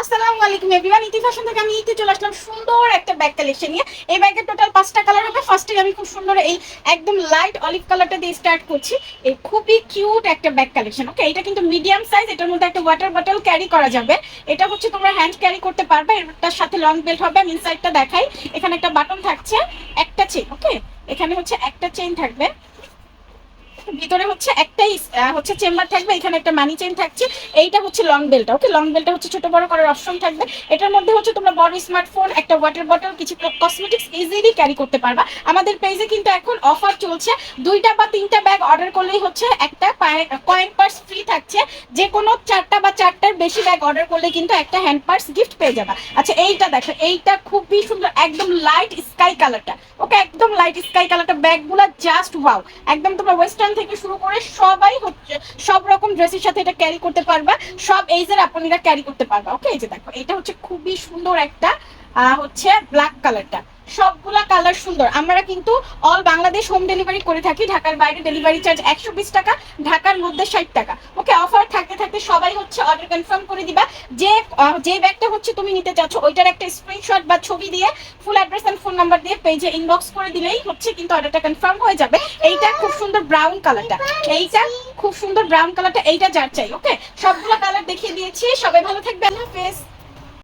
আসসালামু আলাইকুম এভরিওয়ান ইতি ফ্যাশন থেকে আমি ইতি চলে আসলাম সুন্দর একটা ব্যাগ কালেকশন নিয়ে। এই ব্যাগের টোটাল পাঁচটা কালার হবে। ফার্স্টে আমি খুব সুন্দর এই একদম লাইট অলিভ কালারটা দিয়ে স্টার্ট করছি। এই খুবই কিউট একটা ব্যাগ কালেকশন ওকে এটা কিন্তু মিডিয়াম সাইজ এটার মধ্যে একটা ওয়াটার বটল ক্যারি করা যাবে। এটা হচ্ছে তোমরা হ্যান্ড ক্যারি করতে পারবে। এটার সাথে লং বেল্ট হবে। আমি ইনসাইডটা দেখাই। এখানে একটা বাটন থাকছে, একটা চেন ওকে এখানে হচ্ছে একটা চেইন থাকবে। ভিতরে হচ্ছে একটাই হচ্ছে চেম্বার থাকবে, এখানে একটা মানি চেইন থাকছে, এইটা হচ্ছে লং বেলটা ওকে লং বেলটা হচ্ছে ছোট, বড় করার অপশন থাকবে। এটার মধ্যে হচ্ছে তোমরা বড় স্মার্টফোন একটা ওয়াটার বটল কিছু কসমেটিক্স ইজিলি ক্যারি করতে পারবা। আমাদের পেজে কিন্তু এখন অফার চলছে, দুইটা বা তিনটা ব্যাগ অর্ডার করলেই হচ্ছে একটা কয়েন পার্স ফ্রি থাকছে। যে কোনো চারটা বা চারটার বেশি ব্যাগ অর্ডার করলে কিন্তু একটা হ্যান্ড পার্স গিফট পেয়ে যাবা। আচ্ছা এইটা দেখো, এইটা খুবই সুন্দর, একদম লাইট স্কাই কালারটা ওকে একদম লাইট স্কাই কালারটা ব্যাগগুলো জাস্ট ওয়াও একদম তোমরা ওয়েস্টার্ন থেকে শুরু করে সবাই হচ্ছে সব রকম ড্রেসের সাথে এটা ক্যারি করতে পারবা। সব এইজের আপনারা ক্যারি করতে পারবা। ওকে এই যে দেখো, এটা হচ্ছে খুবই সুন্দর একটা হচ্ছে ব্ল্যাক কালারটা সবগুলা কালার সুন্দর। আমরা কিন্তু অল বাংলাদেশ হোম ডেলিভারি করে থাকি, ঢাকার বাইরে ডেলিভারি চার্জ একশো বিশ টাকা, ঢাকার মধ্যে ষাট টাকা। ওকে অফার থাকতে থাকতে সবাই হচ্ছে অর্ডার কনফার্ম করে দিবা। যে যে ব্যাগটা হচ্ছে তুমি নিতে চাচ্ছ, ওইটার একটা স্ক্রিনশট বা ছবি দিয়ে full address and phone number দিয়ে পেজে ইনবক্স করে দিলেই হচ্ছে কিন্তু অর্ডারটা কনফার্ম হয়ে যাবে। এইটা খুব সুন্দর ব্রাউন কালারটা এইটা খুব সুন্দর ব্রাউন কালারটা এইটা যার চাই ওকে সবগুলো কালার দেখিয়ে দিয়েছি। সবাই ভালো থাকবে আল্লাহ হাফেজ।